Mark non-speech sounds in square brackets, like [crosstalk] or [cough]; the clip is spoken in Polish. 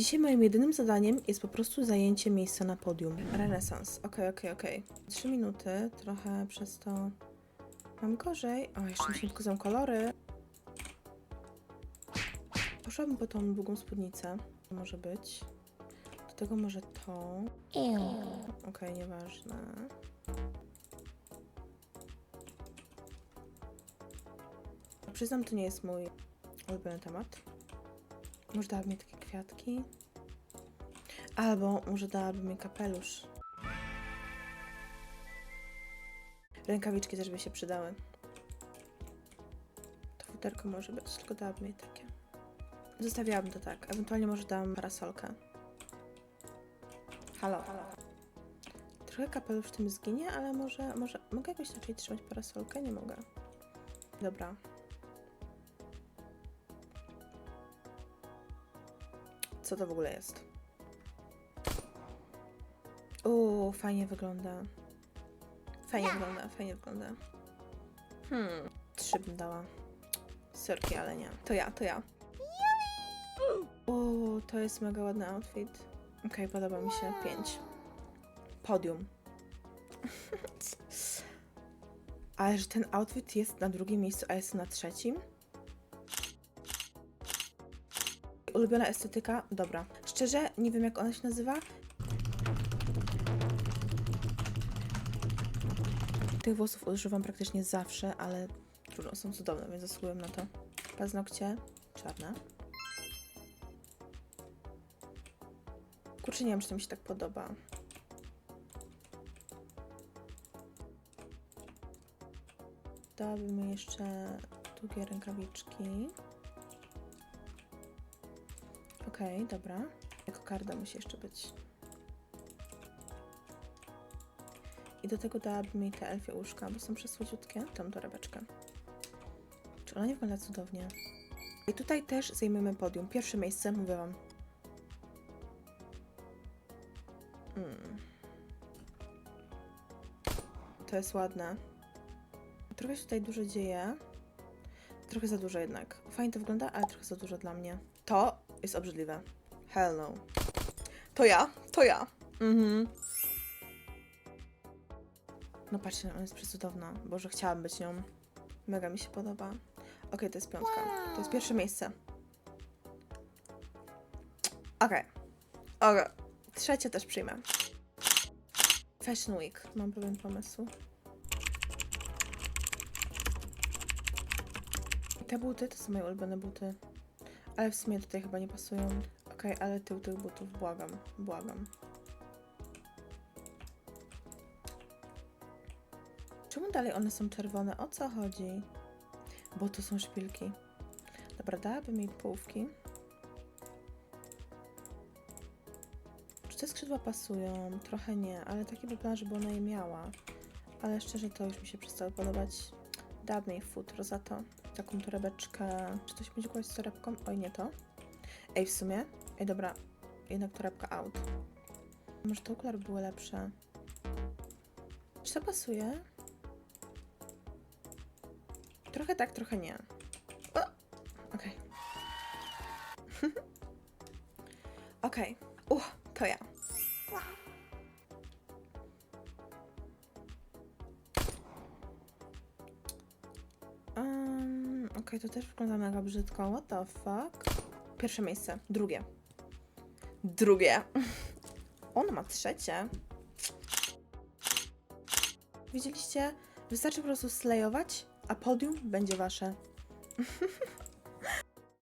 Dzisiaj moim jedynym zadaniem jest po prostu zajęcie miejsca na podium. Renesans. Okej, okej, okej. Trzy minuty, trochę przez to mam gorzej. O, jeszcze mi się tylko kolory. Poszłabym po tą długą spódnicę. Może być. Do tego może to. Okej, nieważne. Przyznam, to nie jest mój ulubiony temat. Może dałaby mi takie kwiatki. Albo może dałaby mi kapelusz. Rękawiczki też by się przydały. To futerko może być, tylko dałaby mi takie. Zostawiałabym to tak. Ewentualnie może dam parasolkę. Halo. Trochę kapelusz tym zginie, ale może, może mogę jakoś inaczej trzymać parasolkę? Nie mogę. Dobra. Co to w ogóle jest? Uuu, fajnie wygląda. Fajnie wygląda, fajnie wygląda. Hmm, trzy bym dała. Sorki, ale nie. To ja, to ja. Uuu, to jest mega ładny outfit. Okej, podoba mi się. Pięć. Podium. [laughs] Ale że ten outfit jest na drugim miejscu, a jest na trzecim? Ulubiona estetyka? Dobra. Szczerze, nie wiem jak ona się nazywa. Tych włosów używam praktycznie zawsze, ale trudno, są cudowne, więc zasługują na to. Paznokcie czarne. Kurczę, nie wiem, czy to mi się tak podoba. Dałabym jeszcze długie rękawiczki. Okej, dobra. Jako karda musi jeszcze być. I do tego dałabym jej te elfie łóżka, bo są przesłodziutkie. Tą torebeczkę. Czy ona nie wygląda cudownie? I tutaj też zajmiemy podium. Pierwsze miejsce, mówię wam. Mm. To jest ładne. Trochę się tutaj dużo dzieje. Trochę za dużo jednak. Fajnie to wygląda, ale trochę za dużo dla mnie. To jest obrzydliwe. Hell no. To ja, to ja. Mhm. No patrzcie, ona jest przecudowna. Boże, chciałam być nią. Mega mi się podoba. Okej, to jest piątka. To jest pierwsze miejsce. Okej. Okej. Trzecie też przyjmę. Fashion Week. Mam pewien pomysł. Te buty to są moje ulubione buty. Ale w sumie tutaj chyba nie pasują. Okej, ale tył tych butów, błagam, błagam. Czemu dalej one są czerwone? O co chodzi? Bo to są szpilki. Dobra, dałabym jej połówki. Czy te skrzydła pasują? Trochę nie, ale takie by plan, żeby ona je miała. Ale szczerze to już mi się przestało podobać. Dałabym jej futro za to. Taką torebeczkę. Czy się będzie kłaść z torebką? Oj, nie to. Ej, w sumie? Ej, dobra. Jednak torebka out. Może te okulary były lepsze. Czy to pasuje? Trochę tak, trochę nie. O! Okej. [laughs] Okej. Uch, to ja. Um, to też wygląda mega brzydko. What the fuck? Pierwsze miejsce. Drugie. Drugie. [laughs] Ona ma trzecie. Widzieliście? Wystarczy po prostu slejować, a podium będzie wasze. [laughs]